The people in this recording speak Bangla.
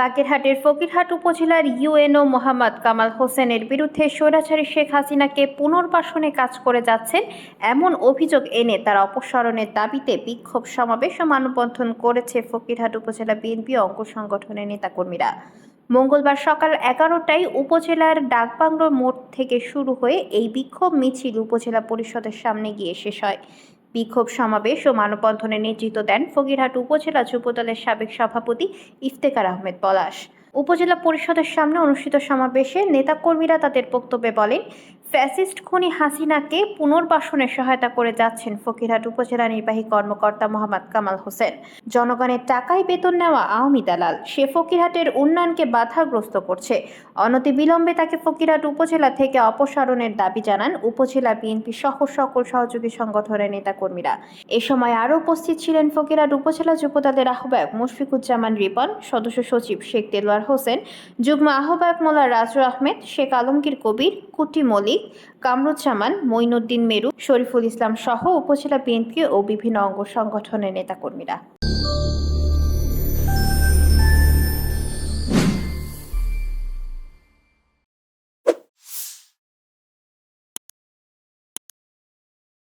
বাগেরহাটের ফকিরহাট উপজেলার ইউএনও মোহাম্মদ কামাল হোসেনের বিরুদ্ধে স্বৈরাচারী শেখ হাসিনাকে পুনর্বাসনে কাজ করে যাচ্ছেন এমন অভিযোগ এনে তার অপসারণের দাবিতে বিক্ষোভ সমাবেশ ও মানববন্ধন করেছে ফকিরহাট উপজেলা বিএনপি অঙ্গ সংগঠনের নেতাকর্মীরা। মঙ্গলবার সকাল এগারোটায় উপজেলার ডাকবাংলো মোড় থেকে শুরু হয়ে এই বিক্ষোভ মিছিল উপজেলা পরিষদের সামনে গিয়ে শেষ হয়। বিক্ষোভ সমাবেশ ও মানববন্ধনে নেতৃত্ব দেন ফকিরহাট উপজেলা যুবদলের সাবেক সভাপতি ইফতেকার আহমেদ পলাশ। উপজেলা পরিষদের সামনে অনুষ্ঠিত সমাবেশে নেতাকর্মীরা তাদের বক্তব্যে বলেন ফ্যাসিস্ট খুনি হাসিনাকে পুনর্বাসনে সহায়তা করে যাচ্ছেন ফকিরহাট উপজেলা নির্বাহী কর্মকর্তা মোহাম্মদ কামাল হোসেন। জনগণের টাকায় বেতন নেওয়া আওয়ামী দালাল, সে ফকিরহাটের উন্নয়নকে বাধাগ্রস্ত করছে। অনতিবিলম্বে তাকে ফকিরহাট উপজেলা থেকে অপসারণের দাবি জানান উপজেলা বিএনপি সহ সকল সহযোগী সংগঠনের নেতাকর্মীরা। এ সময় আরও উপস্থিত ছিলেন ফকিরহাট উপজেলা যুবদলের আহ্বায়ক মুশফিকুজ্জামান রিপন, সদস্য সচিব শেখ দেলোয়ার হোসেন, যুগ্ম আহ্বায়ক মোল্লা রাজু আহমেদ, শেখ আলমগীর কবির, কুটি মল্লিক কামরুজ্জামান মঈনুদ্দিন মেরু শরীফুল ইসলাম সহ উপজেলা বিএনপি ও বিভিন্ন অঙ্গ সংগঠনের নেতাকর্মীরা।